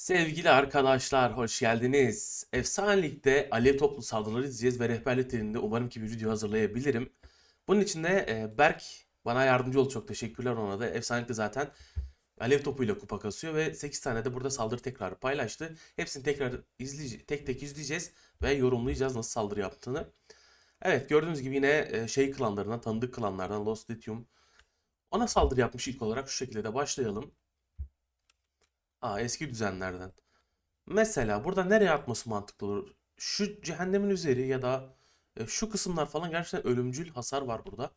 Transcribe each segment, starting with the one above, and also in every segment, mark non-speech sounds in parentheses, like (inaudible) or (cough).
Sevgili arkadaşlar, hoş geldiniz. Efsane Lig'de alev toplu saldırıları izleyeceğiz ve rehberlik dilinde umarım ki bir video hazırlayabilirim. Bunun için de e, Berk bana yardımcı oldu. Çok teşekkürler ona da. Efsane Lig'de zaten alev topuyla kupa kasıyor ve 8 tane de burada saldırı tekrarı paylaştı. Hepsini tekrar izleyeceğiz, tek tek izleyeceğiz ve yorumlayacağız nasıl saldırı yaptığını. Evet gördüğünüz gibi yine e, şey klanlarından, tanıdık klanlardan Lost Lithium ona saldırı yapmış ilk olarak şu şekilde de başlayalım. Aa eski düzenlerden. Mesela burada nereye atması mantıklı olur? Şu cehennemin üzeri ya da e, şu kısımlar falan gerçekten ölümcül hasar var burada.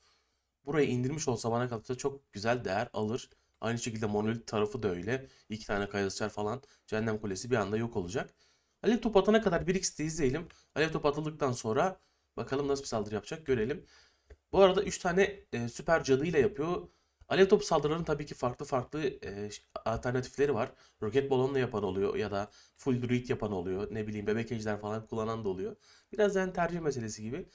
Burayı indirmiş olsa bana kalırsa çok güzel değer alır. Aynı şekilde monolit tarafı da öyle. İki tane kayalıçlar falan. Cehennem kulesi bir anda yok olacak. Alev top atana kadar 1x'te izleyelim. Alev top atıldıktan sonra bakalım nasıl bir saldırı yapacak görelim. Bu arada 3 tane e, süper cadı ile yapıyor. Alev topu saldırılarının tabii ki farklı farklı e, alternatifleri var. Roket balonla yapan oluyor ya da full druid yapan oluyor. Ne bileyim bebek ejder falan kullanan da oluyor. Biraz yani tercih meselesi gibi.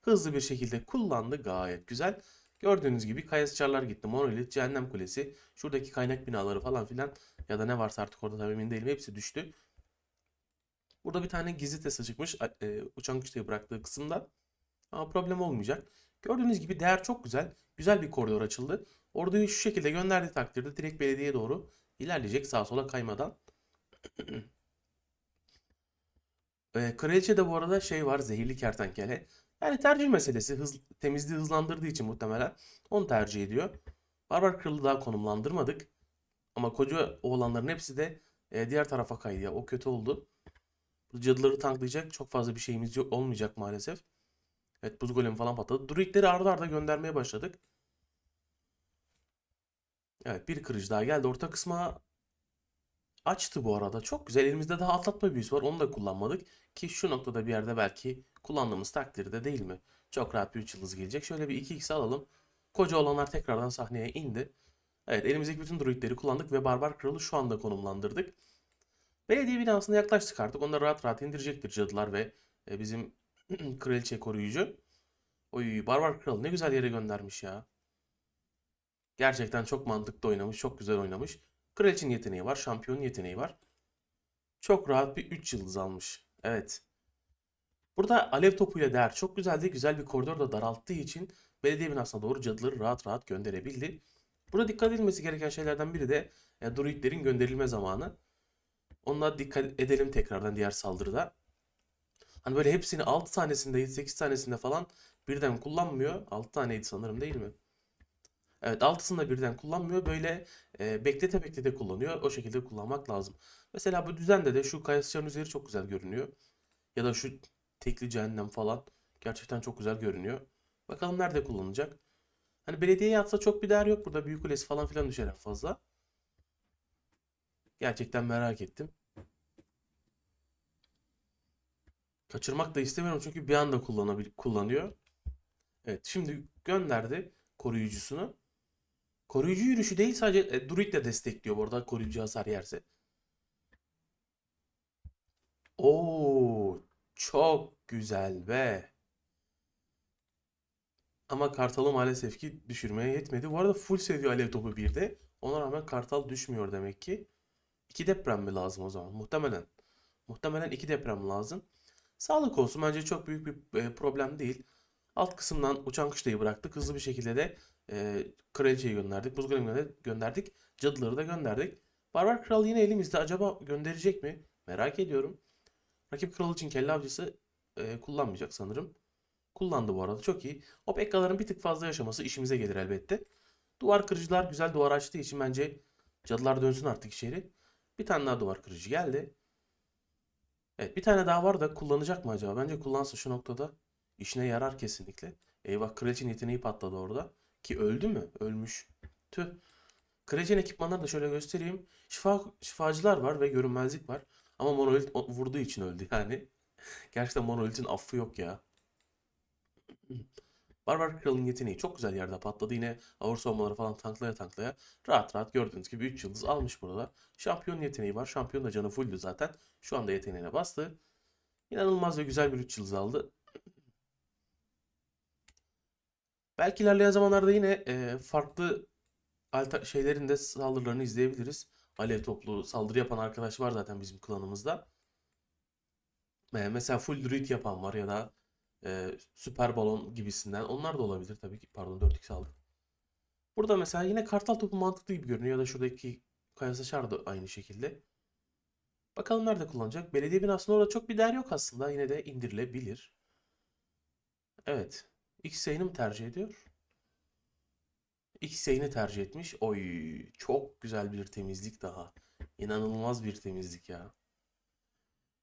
Hızlı bir şekilde kullandı gayet güzel. Gördüğünüz gibi Kayasçarlar gitti. Monolit, Cehennem Kulesi, şuradaki kaynak binaları falan filan ya da ne varsa artık orada tabii emin değilim hepsi düştü. Burada bir tane gizli Tesla çıkmış e, uçan güçleri bıraktığı kısımda. Ama problem olmayacak. Gördüğünüz gibi değer çok güzel. Güzel bir koridor açıldı. Orduyu şu şekilde gönderdiği takdirde direkt belediyeye doğru ilerleyecek sağa sola kaymadan. (clears throat) Ee, Kraliçe de bu arada şey var zehirli kertenkele. Yani tercih meselesi hız, temizliği hızlandırdığı için muhtemelen onu tercih ediyor. Barbar Kralı daha konumlandırmadık. Ama koca oğlanların hepsi de e, diğer tarafa kaydı. O kötü oldu. Cadıları tanklayacak çok fazla bir şeyimiz yok olmayacak maalesef. Evet buz golemi falan patladı. Druidleri arda arda göndermeye başladık. Evet bir kırıcı daha geldi. Orta kısma açtı bu arada. Çok güzel. Elimizde daha atlatma büyüsü var. Onu da kullanmadık. Ki şu noktada bir yerde belki kullandığımız takdirde değil mi? Çok rahat bir 3 yıldız gelecek. Şöyle bir 2x alalım. Koca olanlar tekrardan sahneye indi. Evet elimizdeki bütün druidleri kullandık ve Barbar Kralı şu anda konumlandırdık. Belediye binasına yaklaştık artık. Onlar rahat rahat indirecektir cadılar ve e, bizim (clears throat) kraliçe koruyucu. Oy Barbar Kralı ne güzel yere göndermiş ya. Gerçekten çok mantıklı oynamış, çok güzel oynamış. Kraliçenin yeteneği var, şampiyonun yeteneği var. Çok rahat bir 3 yıldız almış. Evet. Burada alev topuyla değer çok güzeldi. Güzel bir koridor da daralttığı için belediye binasına doğru cadıları rahat rahat gönderebildi. Burada dikkat edilmesi gereken şeylerden biri de e, druidlerin gönderilme zamanı. Onunla dikkat edelim tekrardan diğer saldırıda. Hani böyle hepsini 6 tanesinde, 8 tanesinde falan birden kullanmıyor. 6 taneydi sanırım değil mi? Evet altısını da birden kullanmıyor. Böyle e, beklete beklete kullanıyor. O şekilde kullanmak lazım. Mesela bu düzende de şu Kayasıçların üzeri çok güzel görünüyor. Ya da şu tekli cehennem falan. Gerçekten çok güzel görünüyor. Bakalım nerede kullanılacak. Hani belediyeye atsa çok bir değer yok. Burada büyük kulesi falan filan düşer fazla. Gerçekten merak ettim. Kaçırmak da istemiyorum çünkü bir anda kullanabil kullanıyor. Evet şimdi gönderdi koruyucusunu. Koruyucu yürüyüşü değil sadece e, Druid de destekliyor bu arada koruyucu hasar yerse. Oo, çok güzel be. Ama Kartal'ı maalesef ki düşürmeye yetmedi. Bu arada full seviye alev topu bir de. Ona rağmen Kartal düşmüyor demek ki. İki deprem mi lazım o zaman? Muhtemelen. Muhtemelen iki deprem lazım. Sağlık olsun bence çok büyük bir e, problem değil. Alt kısımdan uçan kışlayı bıraktık. Hızlı bir şekilde de e, kraliçeyi gönderdik. Buz gönderdik. Cadıları da gönderdik. Barbar Kral yine elimizde. Acaba gönderecek mi? Merak ediyorum. Rakip kral için kelle avcısı e, kullanmayacak sanırım. Kullandı bu arada. Çok iyi. O pekkaların bir tık fazla yaşaması işimize gelir elbette. Duvar kırıcılar güzel duvar açtığı için bence cadılar dönsün artık içeri. Bir tane daha duvar kırıcı geldi. Evet bir tane daha var da kullanacak mı acaba? Bence kullansa şu noktada işine yarar kesinlikle. Eyvah kraliçenin yeteneği patladı orada. Ki öldü mü? Ölmüş. Tüh. Kraliçenin ekipmanlarını da şöyle göstereyim. Şifa, şifacılar var ve görünmezlik var. Ama monolit vurduğu için öldü yani. (laughs) Gerçekten monolitin affı yok ya. Barbar Kral'ın yeteneği çok güzel yerde patladı. Yine ağır savunmaları falan tanklaya tanklaya rahat rahat gördüğünüz gibi 3 yıldız almış burada. Şampiyon yeteneği var. Şampiyon da canı fulldü zaten. Şu anda yeteneğine bastı. İnanılmaz ve güzel bir 3 yıldız aldı. Belki ilerleyen zamanlarda yine e, farklı şeylerin de saldırılarını izleyebiliriz. alev toplu saldırı yapan arkadaş var zaten bizim klanımızda. E, mesela full druid yapan var ya da e, süper balon gibisinden. Onlar da olabilir tabii ki. Pardon 4x aldık. Burada mesela yine kartal topu mantıklı gibi görünüyor ya da şuradaki kaya saçar da aynı şekilde. Bakalım nerede kullanacak. Belediye binasında orada çok bir değer yok aslında. Yine de indirilebilir. Evet. X yayını mı tercih ediyor? X yayını tercih etmiş. Oy çok güzel bir temizlik daha. İnanılmaz bir temizlik ya.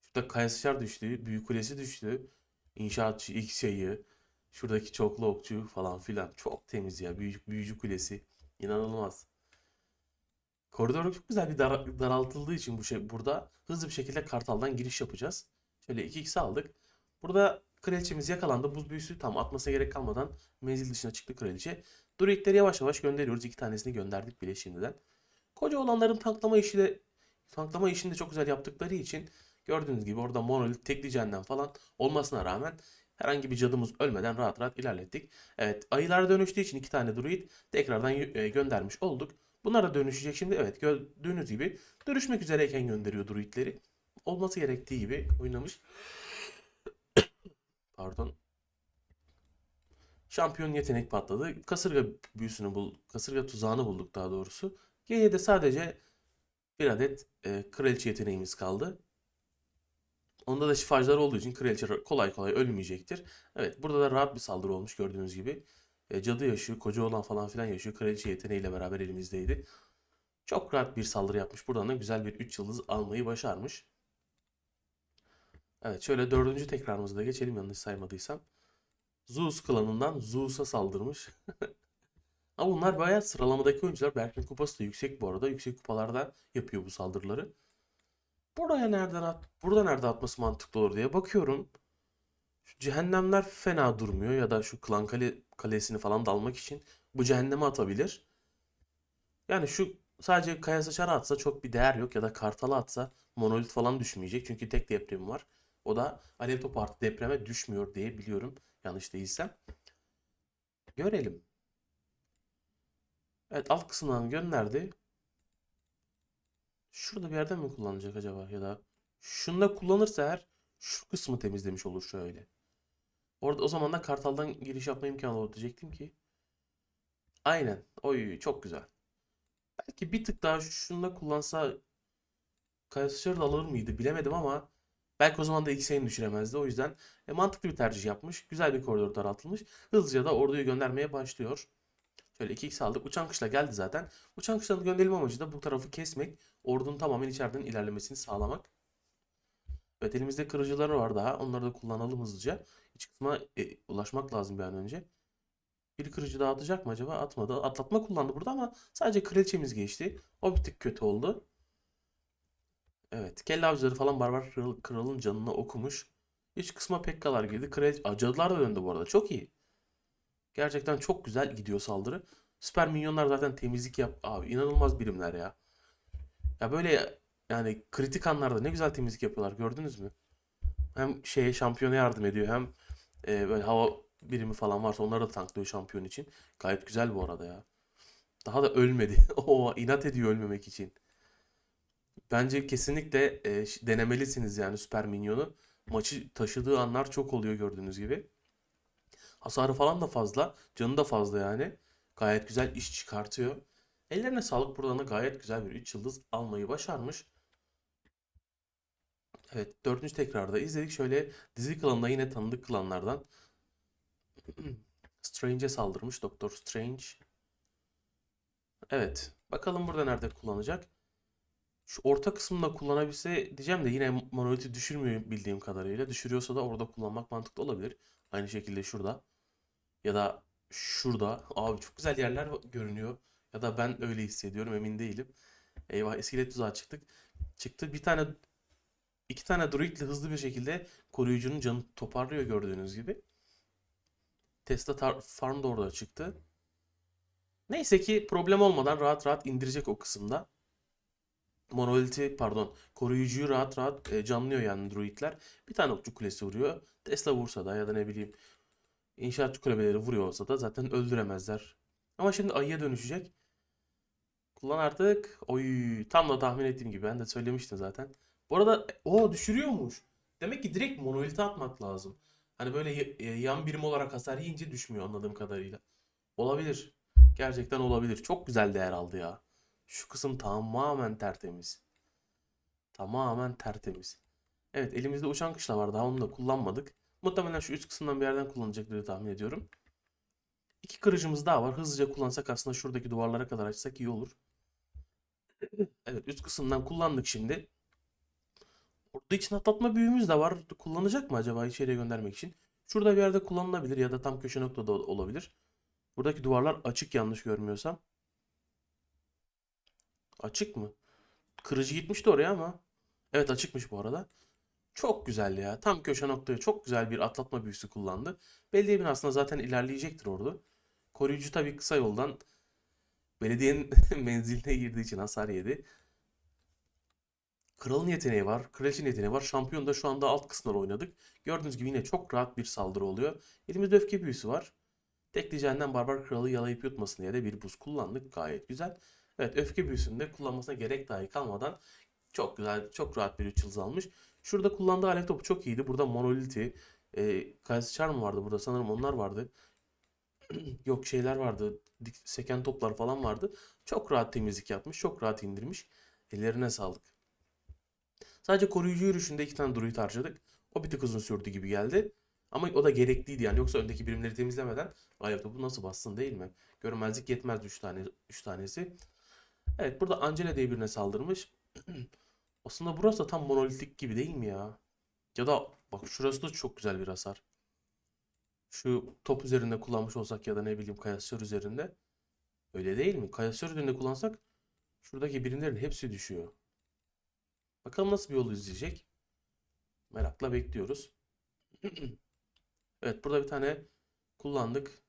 Şurada Kayasaçar düştü. Büyük Kulesi düştü. İnşaatçı X yayı. Şuradaki çoklu okçu falan filan. Çok temiz ya. Büyücü, büyücü kulesi. İnanılmaz. Koridor çok güzel bir dar- daraltıldığı için bu şey burada hızlı bir şekilde Kartal'dan giriş yapacağız. Şöyle 2x aldık. Burada kraliçemiz yakalandı. Buz büyüsü tam atmasına gerek kalmadan menzil dışına çıktı kraliçe. Druidleri yavaş yavaş gönderiyoruz. İki tanesini gönderdik bile şimdiden. Koca olanların tanklama işi de tanklama işini de çok güzel yaptıkları için gördüğünüz gibi orada monolit tekli cehennem falan olmasına rağmen herhangi bir cadımız ölmeden rahat rahat ilerlettik. Evet ayılar dönüştüğü için iki tane druid tekrardan e, göndermiş olduk. Bunlar da dönüşecek şimdi. Evet gördüğünüz gibi dönüşmek üzereyken gönderiyor druidleri. Olması gerektiği gibi oynamış. (coughs) Pardon. Şampiyon yetenek patladı. Kasırga büyüsünü bul, kasırga tuzağını bulduk daha doğrusu. Geriye de sadece bir adet e, kraliçe yeteneğimiz kaldı. Onda da şifacılar olduğu için kraliçe kolay kolay ölmeyecektir. Evet burada da rahat bir saldırı olmuş gördüğünüz gibi. E, cadı yaşıyor, koca olan falan filan yaşıyor. Kraliçe yeteneğiyle beraber elimizdeydi. Çok rahat bir saldırı yapmış. Buradan da güzel bir 3 yıldız almayı başarmış. Evet şöyle dördüncü tekrarımıza da geçelim yanlış saymadıysam. Zeus klanından Zeus'a saldırmış. (laughs) Ama bunlar bayağı sıralamadaki oyuncular. Berk'in kupası da yüksek bu arada. Yüksek kupalarda yapıyor bu saldırıları. Buraya nereden at, burada nerede atması mantıklı olur diye bakıyorum. Şu cehennemler fena durmuyor ya da şu klan kale, kalesini falan dalmak için bu cehenneme atabilir. Yani şu sadece kaya saçara atsa çok bir değer yok ya da kartala atsa monolit falan düşmeyecek. Çünkü tek depremi var. O da alev topu depreme düşmüyor diye biliyorum. Yanlış değilsem. Görelim. Evet alt kısımdan gönderdi. Şurada bir yerden mi kullanacak acaba ya da şunda kullanırsa eğer şu kısmı temizlemiş olur şöyle. Orada o zaman da kartaldan giriş yapma imkanı olur diyecektim ki. Aynen. Oy çok güzel. Belki bir tık daha şunda kullansa Kayasıçarı da alır mıydı bilemedim ama belki o zaman da X'ini düşüremezdi. O yüzden e, mantıklı bir tercih yapmış. Güzel bir koridor daraltılmış. Hızlıca da orduyu göndermeye başlıyor. Şöyle 2x aldık. Uçan kışla geldi zaten. Uçan kışlanın gönderilme amacı da bu tarafı kesmek. Ordunun tamamen içeriden ilerlemesini sağlamak. Evet elimizde kırıcıları var daha. Onları da kullanalım hızlıca. İç kısma e, ulaşmak lazım bir an önce. Bir kırıcı daha atacak mı acaba? Atmadı. Atlatma kullandı burada ama sadece kraliçemiz geçti. O bir tık kötü oldu. Evet. Kelle avcıları falan barbar kral- kralın canını okumuş. İç kısma pekkalar girdi. Kraliçe... Aa, cadılar da döndü bu arada. Çok iyi. Gerçekten çok güzel gidiyor saldırı. Süper minyonlar zaten temizlik yap. Abi inanılmaz birimler ya. Ya böyle yani kritik anlarda ne güzel temizlik yapıyorlar gördünüz mü? Hem şeye şampiyona yardım ediyor hem e, böyle hava birimi falan varsa onları da tanklıyor şampiyon için. Gayet güzel bu arada ya. Daha da ölmedi. (laughs) O inat ediyor ölmemek için. Bence kesinlikle e, denemelisiniz yani süper minyonu. Maçı taşıdığı anlar çok oluyor gördüğünüz gibi. Hasarı falan da fazla. Canı da fazla yani. Gayet güzel iş çıkartıyor. Ellerine sağlık buradan da gayet güzel bir 3 yıldız almayı başarmış. Evet dördüncü tekrarda izledik. Şöyle dizi klanında yine tanıdık klanlardan. (clears throat) Strange'e saldırmış Doktor Strange. Evet. Bakalım burada nerede kullanacak. Şu orta kısmında kullanabilse diyeceğim de yine monoliti düşürmüyor bildiğim kadarıyla. Düşürüyorsa da orada kullanmak mantıklı olabilir. Aynı şekilde şurada. Ya da şurada. Abi çok güzel yerler görünüyor. Ya da ben öyle hissediyorum emin değilim. Eyvah iskelet tuzağa çıktık. Çıktı. Bir tane iki tane druidle hızlı bir şekilde koruyucunun canını toparlıyor gördüğünüz gibi. Tesla farm da orada çıktı. Neyse ki problem olmadan rahat rahat indirecek o kısımda. Monolith'i pardon koruyucuyu rahat rahat e, canlıyor yani druidler. Bir tane okçu kulesi vuruyor. Tesla vursa da ya da ne bileyim inşaatçı kulebeleri vuruyor olsa da zaten öldüremezler. Ama şimdi ayıya dönüşecek. Kullan artık. Oy tam da tahmin ettiğim gibi. Ben de söylemiştim zaten. Bu arada o düşürüyormuş. Demek ki direkt monolite atmak lazım. Hani böyle e, yan birim olarak hasar yiyince düşmüyor anladığım kadarıyla. Olabilir. Gerçekten olabilir. Çok güzel değer aldı ya. Şu kısım tamamen tertemiz. Tamamen tertemiz. Evet elimizde uçan kışla var. Daha onu da kullanmadık. Muhtemelen şu üst kısımdan bir yerden kullanacak diye tahmin ediyorum. İki kırıcımız daha var. Hızlıca kullansak aslında şuradaki duvarlara kadar açsak iyi olur. (clears throat) Evet üst kısımdan kullandık şimdi. Orada için atlatma büyüğümüz de var. Kullanacak mı acaba içeriye göndermek için? Şurada bir yerde kullanılabilir ya da tam köşe noktada ol- olabilir. Buradaki duvarlar açık yanlış görmüyorsam. Açık mı? Kırıcı gitmişti oraya ama. Evet açıkmış bu arada. Çok güzel ya. Tam köşe noktaya çok güzel bir atlatma büyüsü kullandı. Belediye binasında zaten ilerleyecektir orada. Koruyucu tabii kısa yoldan belediyenin (laughs) menziline girdiği için hasar yedi. Kralın yeteneği var. Kraliçenin yeteneği var. Şampiyon da şu anda alt kısımlar oynadık. Gördüğünüz gibi yine çok rahat bir saldırı oluyor. Elimizde öfke büyüsü var. Tekleyeceğinden barbar kralı yalayıp yutmasın diye de bir buz kullandık. Gayet güzel. Evet öfke büyüsünü de kullanmasına gerek dahi kalmadan çok güzel, çok rahat bir 3 yıldız almış. Şurada kullandığı alev topu çok iyiydi. Burada Monolith'i, e, Kayısı Charm vardı burada. Sanırım onlar vardı. (clears throat) Yok şeyler vardı. dik- Seken toplar falan vardı. Çok rahat temizlik yapmış. Çok rahat indirmiş. Ellerine sağlık. Sadece koruyucu yürüyüşünde iki tane druid harcadık. O bir tık uzun sürdü gibi geldi. Ama o da gerekliydi yani. Yoksa öndeki birimleri temizlemeden alev topu nasıl bassın değil mi? Görmezlik yetmez 3 tane 3 tanesi. Evet burada Angela diye birine saldırmış. (clears throat) Aslında burası da tam monolitik gibi değil mi ya? Ya da bak şurası da çok güzel bir hasar. Şu top üzerinde kullanmış olsak ya da ne bileyim kayasör üzerinde. Öyle değil mi? Kayasör üzerinde kullansak şuradaki birimlerin hepsi düşüyor. Bakalım nasıl bir yol izleyecek. Merakla bekliyoruz. (clears throat) Evet burada bir tane kullandık.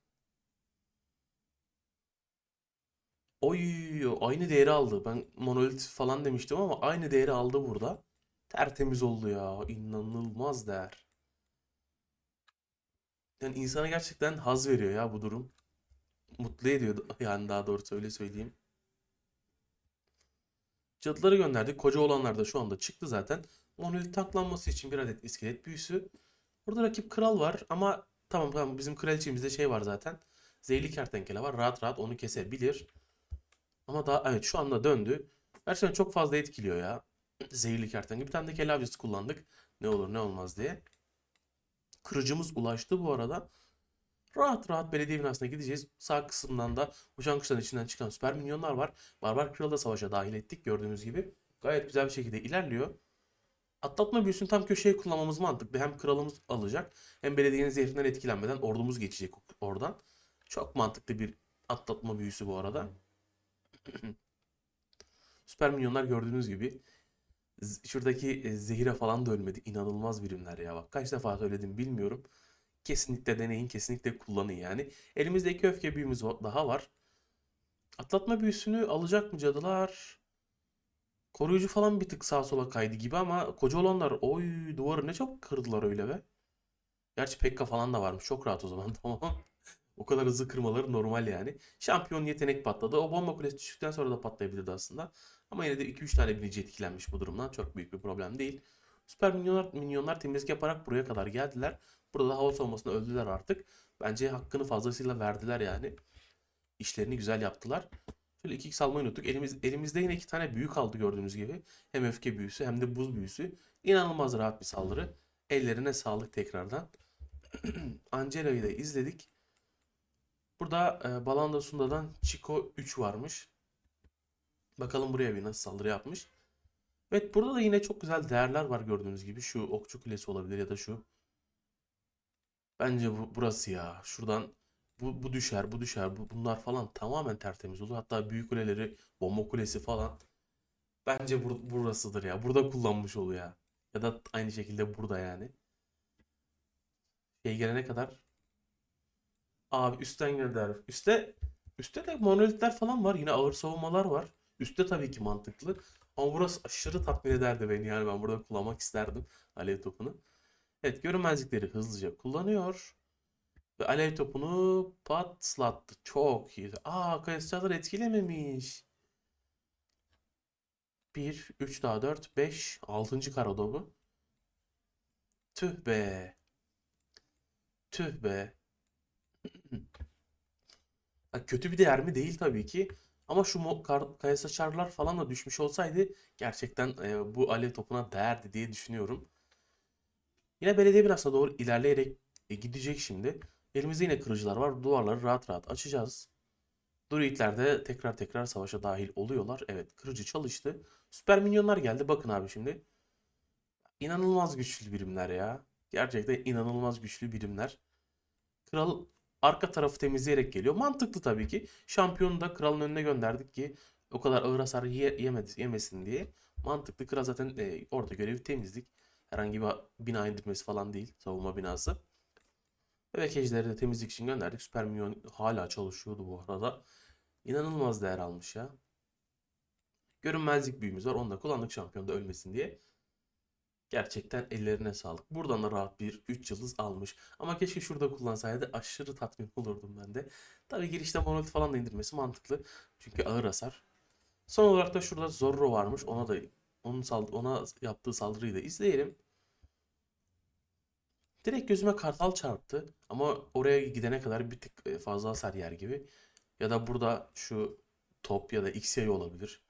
Oy aynı değeri aldı. Ben monolit falan demiştim ama aynı değeri aldı burada. Tertemiz oldu ya. İnanılmaz değer. Yani insana gerçekten haz veriyor ya bu durum. Mutlu ediyor (laughs) yani daha doğrusu öyle söyleyeyim. Cadıları gönderdik. Koca olanlar da şu anda çıktı zaten. Monolit tanklanması için bir adet iskelet büyüsü. Burada rakip kral var ama tamam tamam bizim kraliçemizde şey var zaten. Zehirli kertenkele var. Rahat rahat onu kesebilir. Ama daha evet şu anda döndü. Gerçekten çok fazla etkiliyor ya. (clears throat) Zehirli kertenkele. Bir tane de kelle avcısı kullandık. Ne olur ne olmaz diye. Kırıcımız ulaştı bu arada. Rahat rahat belediye binasına gideceğiz. Sağ kısımdan da uçan kuşların içinden çıkan süper minyonlar var. Barbar Kralı da savaşa dahil ettik gördüğünüz gibi. Gayet güzel bir şekilde ilerliyor. Atlatma büyüsünü tam köşeye kullanmamız mantıklı. Hem kralımız alacak hem belediyenin zehrinden etkilenmeden ordumuz geçecek oradan. Çok mantıklı bir atlatma büyüsü bu arada. (clears throat) Süper minyonlar gördüğünüz gibi. Şuradaki e, zehire falan da ölmedi. İnanılmaz birimler ya bak. Kaç defa söyledim bilmiyorum. Kesinlikle deneyin, kesinlikle kullanın yani. Elimizde iki öfke büyümüz daha var. Atlatma büyüsünü alacak mı cadılar? Koruyucu falan bir tık sağa sola kaydı gibi ama koca olanlar oy duvarı ne çok kırdılar öyle be. Gerçi Pekka falan da varmış. Çok rahat o zaman (laughs) tamam. O kadar hızlı kırmaları normal yani. Şampiyon yetenek patladı. O bomba kulesi düştükten sonra da patlayabilirdi aslında. Ama yine de 2-3 tane binici etkilenmiş bu durumdan. Çok büyük bir problem değil. Süper minyonlar, minyonlar temizlik yaparak buraya kadar geldiler. Burada da hava savunmasında öldüler artık. Bence hakkını fazlasıyla verdiler yani. İşlerini güzel yaptılar. Şöyle 2x almayı unuttuk. Elimiz, elimizde yine iki tane büyü kaldı gördüğünüz gibi. Hem öfke büyüsü hem de buz büyüsü. İnanılmaz rahat bir saldırı. Ellerine sağlık tekrardan. (clears throat) Angela'yı da izledik. Burada e, Balanda Sunda'dan Chico 3 varmış. Bakalım buraya bir nasıl saldırı yapmış. Evet burada da yine çok güzel değerler var gördüğünüz gibi. Şu okçu kulesi olabilir ya da şu. Bence bu, burası ya. Şuradan bu, bu düşer, bu düşer. Bu, bunlar falan tamamen tertemiz olur. Hatta büyük kuleleri, bomba kulesi falan. Bence bur- burasıdır ya. Burada kullanmış oluyor ya. Ya da aynı şekilde burada yani. Şey gelene kadar. Abi üstten gönder. Üste üstte de monolitler falan var. Yine ağır savunmalar var. Üste tabii ki mantıklı. Ama burası aşırı tatmin ederdi beni. Yani ben burada kullanmak isterdim alev topunu. Evet görünmezlikleri hızlıca kullanıyor. Ve alev topunu patlattı. Çok iyi. Aa kayısıcılar etkilememiş. 1, 3 daha 4, 5, 6. karoda bu. Tüh be. Tüh be. (clears throat) Kötü bir değer mi? Değil tabii ki. Ama şu kaya saçarlar falan da düşmüş olsaydı gerçekten e, bu alev topuna değerdi diye düşünüyorum. Yine belediye binasına doğru ilerleyerek e, gidecek şimdi. Elimizde yine kırıcılar var. Duvarları rahat rahat açacağız. Druidler de tekrar tekrar savaşa dahil oluyorlar. Evet kırıcı çalıştı. Süper minyonlar geldi. Bakın abi şimdi. İnanılmaz güçlü birimler ya. Gerçekten inanılmaz güçlü birimler. Kral arka tarafı temizleyerek geliyor. Mantıklı tabii ki. Şampiyonu da kralın önüne gönderdik ki o kadar ağır hasar ye- yemedi, yemesin diye. Mantıklı. Kral zaten e, orada görevi temizlik. Herhangi bir bina indirmesi falan değil. Savunma binası. Bebek ejderleri de temizlik için gönderdik. Süper minyon hala çalışıyordu bu arada. İnanılmaz değer almış ya. Görünmezlik büyümüz var. Onu da kullandık şampiyonda ölmesin diye. Gerçekten ellerine sağlık. Buradan da rahat bir 3 yıldız almış. Ama keşke şurada kullansaydı aşırı tatmin (laughs) olurdum ben de. Tabii girişte monolit falan da indirmesi mantıklı. Çünkü ağır hasar. Son olarak da şurada Zorro varmış. Ona da onun sald ona yaptığı saldırıyı da izleyelim. Direkt gözüme kartal çarptı. Ama oraya gidene kadar bir tık e, fazla hasar yer gibi. Ya da burada şu top ya da X-Yay olabilir.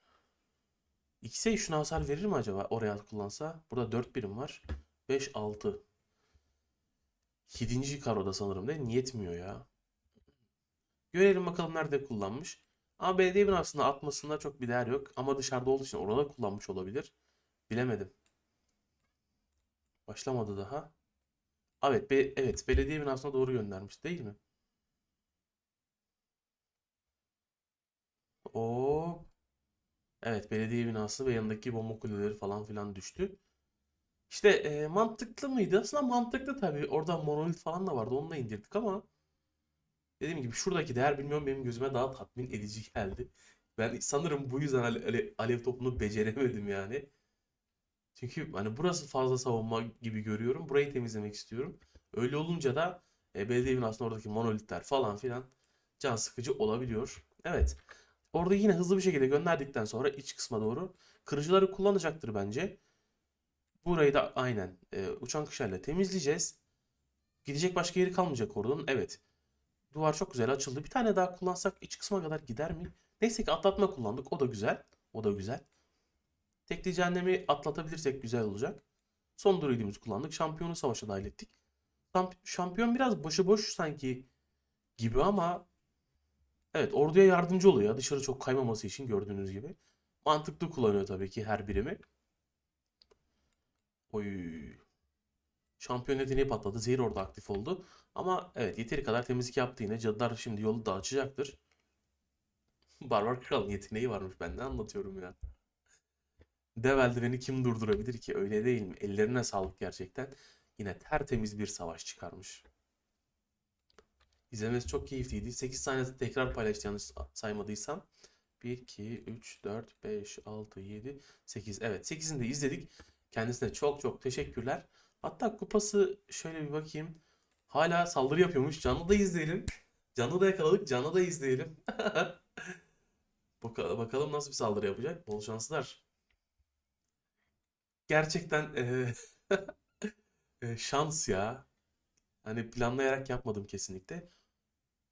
X'e şuna hasar verir mi acaba oraya kullansa? Burada 4 birim var. 5, 6. 7. karoda sanırım değil mi? Yetmiyor ya. Görelim bakalım nerede kullanmış. Ama belediye binasında atmasında çok bir değer yok. Ama dışarıda olduğu için orada kullanmış olabilir. Bilemedim. Başlamadı daha. Evet, be- evet belediye binasına doğru göndermiş değil mi? O Evet belediye binası ve yanındaki bomba kuleleri falan filan düştü. İşte e, mantıklı mıydı? Aslında mantıklı tabii. Orada monolit falan da vardı. Onu da indirdik ama dediğim gibi şuradaki değer bilmiyorum benim gözüme daha tatmin edici geldi. Ben sanırım bu yüzden ale- ale- alev topunu beceremedim yani. Çünkü hani burası fazla savunma gibi görüyorum. Burayı temizlemek istiyorum. Öyle olunca da e, belediye binasında oradaki monolitler falan filan can sıkıcı olabiliyor. Evet. Orada yine hızlı bir şekilde gönderdikten sonra iç kısma doğru kırıcıları kullanacaktır bence. Burayı da aynen e, uçan kuşlarla temizleyeceğiz. Gidecek başka yeri kalmayacak oradan. Evet. Duvar çok güzel açıldı. Bir tane daha kullansak iç kısma kadar gider mi? Neyse ki atlatma kullandık. O da güzel. O da güzel. Tekli cehennemi atlatabilirsek güzel olacak. Son druidimizi kullandık. Şampiyonu savaşa dahil ettik. Şamp- Şampiyon biraz başıboş sanki gibi ama Evet orduya yardımcı oluyor dışarı çok kaymaması için gördüğünüz gibi. Mantıklı kullanıyor tabii ki her birimi. Oy. Şampiyon yeteneği patladı. Zehir orada aktif oldu. Ama evet yeteri kadar temizlik yaptı yine. Cadılar şimdi yolu da açacaktır. (laughs) Barbar Kral'ın yeteneği varmış ben ne anlatıyorum ya. Dev eldiveni kim durdurabilir ki öyle değil mi? Ellerine sağlık gerçekten. Yine tertemiz bir savaş çıkarmış. İzlemesi çok keyifliydi. 8 tane tekrar paylaştı yanlış saymadıysam. 1, 2, 3, 4, 5, 6, 7, 8. Evet 8'ini de izledik. Kendisine çok çok teşekkürler. Hatta kupası şöyle bir bakayım. Hala saldırı yapıyormuş. Canlı da izleyelim. Canlı da yakaladık. Canlı da izleyelim. (laughs) Baka- Bakalım nasıl bir saldırı yapacak. Bol şanslar. Gerçekten (laughs) şans ya. Hani planlayarak yapmadım kesinlikle.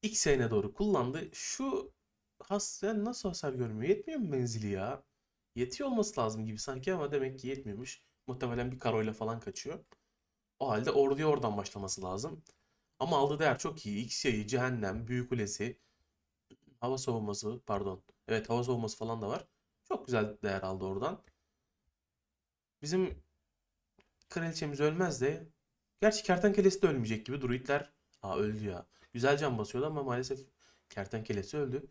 X yayına doğru kullandı. Şu has nasıl hasar görmüyor? Yetmiyor mu menzili ya? Yetiyor olması lazım gibi sanki ama demek ki yetmiyormuş. Muhtemelen bir karoyla falan kaçıyor. O halde orduya oradan başlaması lazım. Ama aldığı değer çok iyi. X yayı, cehennem, büyü kulesi, hava savunması, pardon. Evet hava savunması falan da var. Çok güzel değer aldı oradan. Bizim kraliçemiz ölmez de. Gerçi kertenkelesi de ölmeyecek gibi. Druidler Aa öldü ya. Güzel can basıyordu ama maalesef kertenkelesi öldü.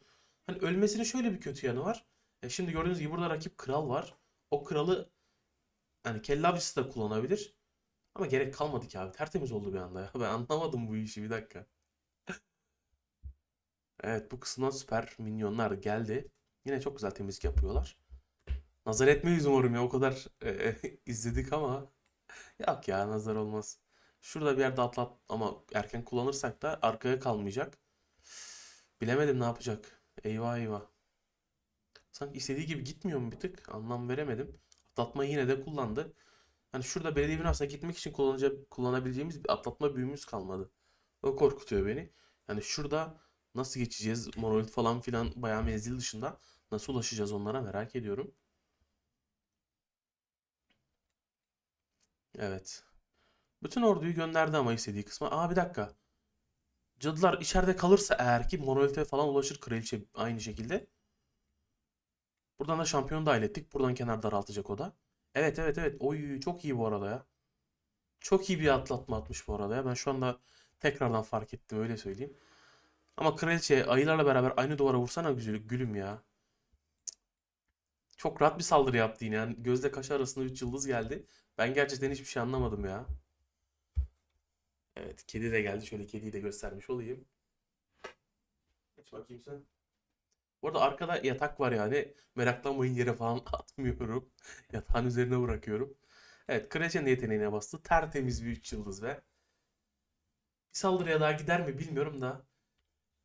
Hani ölmesinin şöyle bir kötü yanı var. E şimdi gördüğünüz gibi burada rakip kral var. O kralı kelle avcısı da kullanabilir. Ama gerek kalmadı ki abi. Tertemiz oldu bir anda ya. (laughs) Ben anlamadım bu işi bir dakika. (laughs) Evet bu kısımdan süper minyonlar geldi. Yine çok güzel temizlik yapıyorlar. Nazar etmeyiz umarım ya. O kadar e, (laughs) izledik ama. Yok ya nazar olmaz. Şurada bir yerde atlat ama erken kullanırsak da arkaya kalmayacak. Bilemedim ne yapacak. Eyvah eyvah. Sanki istediği gibi gitmiyor mu bir tık? Anlam veremedim. Atlatmayı yine de kullandı. Hani şurada belediye binasına gitmek için kullanabileceğimiz bir atlatma büyümüz kalmadı. O korkutuyor beni. Yani şurada nasıl geçeceğiz? Monolit falan filan bayağı menzil dışında. Nasıl ulaşacağız onlara merak ediyorum. Evet. Bütün orduyu gönderdi ama istediği kısma. Aa bir dakika. Cadılar içeride kalırsa eğer ki monolite falan ulaşır kraliçe aynı şekilde. Buradan da şampiyonu dahil ettik. Buradan kenar daraltacak o da. Evet evet evet. Oy çok iyi bu arada ya. Çok iyi bir atlatma atmış bu arada ya. Ben şu anda tekrardan fark ettim öyle söyleyeyim. Ama kraliçe ayılarla beraber aynı duvara vursana güzel gülüm ya. Çok rahat bir saldırı yaptı yine. Yani gözle kaş arasında 3 yıldız geldi. Ben gerçekten hiçbir şey anlamadım ya. Evet, kedi de geldi. Şöyle kediyi de göstermiş olayım. Geç bakayım sen. Bu arada arkada yatak var yani. Meraklanmayın yere falan (laughs) atmıyorum. Yatağın üzerine bırakıyorum. Evet, kraliçenin yeteneğine bastı. Tertemiz bir 3 yıldız ve bir saldırıya daha gider mi bilmiyorum da.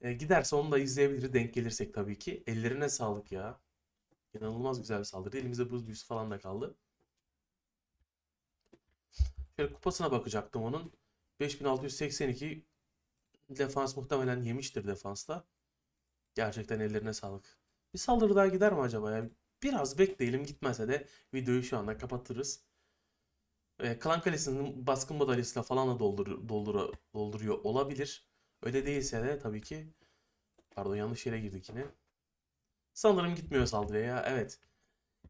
E, giderse onu da izleyebiliriz denk gelirsek tabii ki. Ellerine sağlık ya. İnanılmaz güzel bir saldırı. Elimizde buz büyüsü falan da kaldı. Şöyle kupasına bakacaktım onun. 5682 defans muhtemelen yemiştir defansta. Gerçekten ellerine sağlık. Bir saldırı daha gider mi acaba ya? Biraz bekleyelim gitmese de videoyu şu anda kapatırız. E, Klan Kalesi'nin baskın madalyasıyla falan da doldur, doldur, dolduruyor olabilir. Öyle değilse de tabii ki pardon yanlış yere girdik yine. Sanırım gitmiyor saldırıya ya. Evet.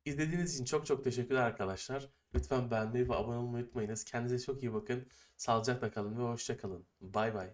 İzlediğiniz için çok çok teşekkürler arkadaşlar. Lütfen beğenmeyi ve abone olmayı unutmayınız. Kendinize çok iyi bakın. Sağlıcakla kalın ve hoşça kalın. Bay bay.